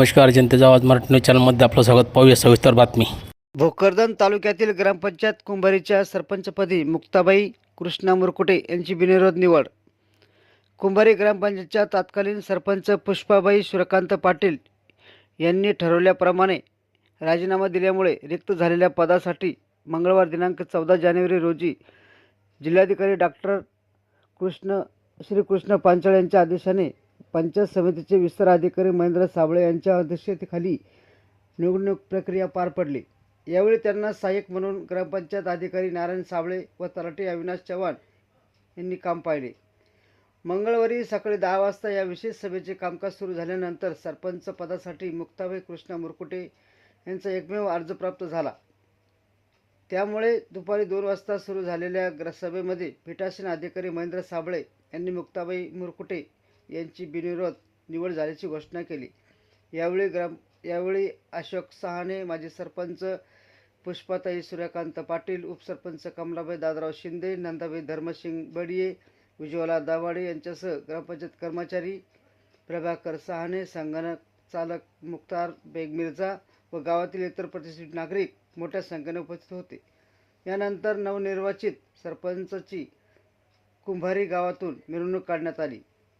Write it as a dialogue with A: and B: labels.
A: नमस्कार जनतेचा आवाज मराठी न्यूज चॅनलमध्ये आपलं स्वागत. पाहूया सविस्तर बातमी.
B: भोकरदन तालुक्यातील ग्रामपंचायत कुंभारीच्या सरपंचपदी मुक्ताबाई कृष्णा मुरकुटे यांची बिनविरोध निवड. कुंभारी ग्रामपंचायतच्या तत्कालीन सरपंच पुष्पाबाई सूर्यकांत पाटील यांनी ठरवल्याप्रमाणे राजीनामा दिल्यामुळे रिक्त झालेल्या पदासाठी मंगळवार दिनांक चौदा जानेवारी रोजी जिल्हाधिकारी डॉक्टर कृष्ण श्रीकृष्ण पांचाळ यांच्या आदेशाने पंचायत समितीचे विस्तार अधिकारी महेंद्र साबळे यांच्या अध्यक्षतेखाली निवडणूक प्रक्रिया पार पडली. यावेळी त्यांना सहाय्यक म्हणून ग्रामपंचायत अधिकारी नारायण साबळे व तलाठी अविनाश चव्हाण यांनी काम पाहिले. मंगळवारी सकाळी दहा वाजता या विशेष सभेचे कामकाज सुरू झाल्यानंतर सरपंच पदासाठी मुक्ताबाई कृष्णा मुरकुटे यांचा एकमेव अर्ज प्राप्त झाला. त्यामुळे दुपारी दोन वाजता सुरू झालेल्या ग्रसभेमध्ये पीठासीन अधिकारी महेंद्र साबळे यांनी मुक्ताबाई मुरकुटे यांची बिनविरोध निवड झाल्याची घोषणा केली. यावेळी ग्राम यावेळी अशोक सहाने माजी सरपंच पुष्पाताई सूर्यकांत पाटील उपसरपंच कमलाबाई दादराव शिंदे नंदाबाई धर्मसिंग बडिये उज्ज्वला दावाडे यांच्यासह ग्रामपंचायत कर्मचारी प्रभाकर सहाने संगणक चालक मुख्तार बेग मिर्झा व गावातील इतर प्रतिष्ठित नागरिक मोठ्या संख्येने उपस्थित होते. यानंतर नवनिर्वाचित सरपंचची कुंभारी गावातून मिरवणूक काढण्यात आली.